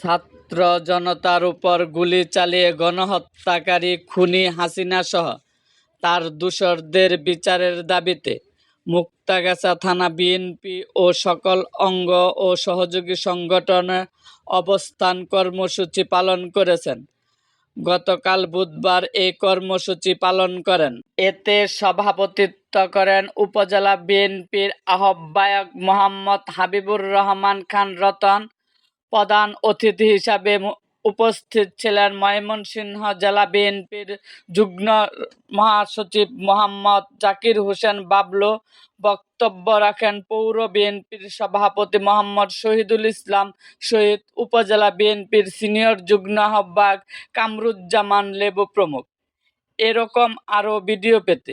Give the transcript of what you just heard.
ছাত্র জনতার উপর গুলি চালিয়ে গণহত্যাকারী খুনি হাসিনাসহ তার দোসরদের বিচারের দাবিতে মুক্তাগাছা থানা বিএনপি ও সকল অঙ্গ ও সহযোগী সংগঠনে অবস্থান কর্মসূচি পালন করেছেন। গতকাল বুধবার এই কর্মসূচি পালন করেন। এতে সভাপতিত্ব করেন উপজেলা বিএনপির আহ্বায়ক মোহাম্মদ হাবিবুর রহমান খান রতন প্রধান অতিথি হিসাবে উপস্থিত ছিলেন ময়মনসিংহ জেলা বিএনপির যুগ্ম মহাসচিব মোহাম্মদ জাকির হোসেন বাবলু। বক্তব্য রাখেন পৌর বিএনপির সভাপতি মোহাম্মদ শহীদুল ইসলাম শহীদ উপজেলা বিএনপির সিনিয়র যুগ্ম আহ্বায়ক কামরুজ্জামান লেবু প্রমুখ। এরকম আরও ভিডিও পেতে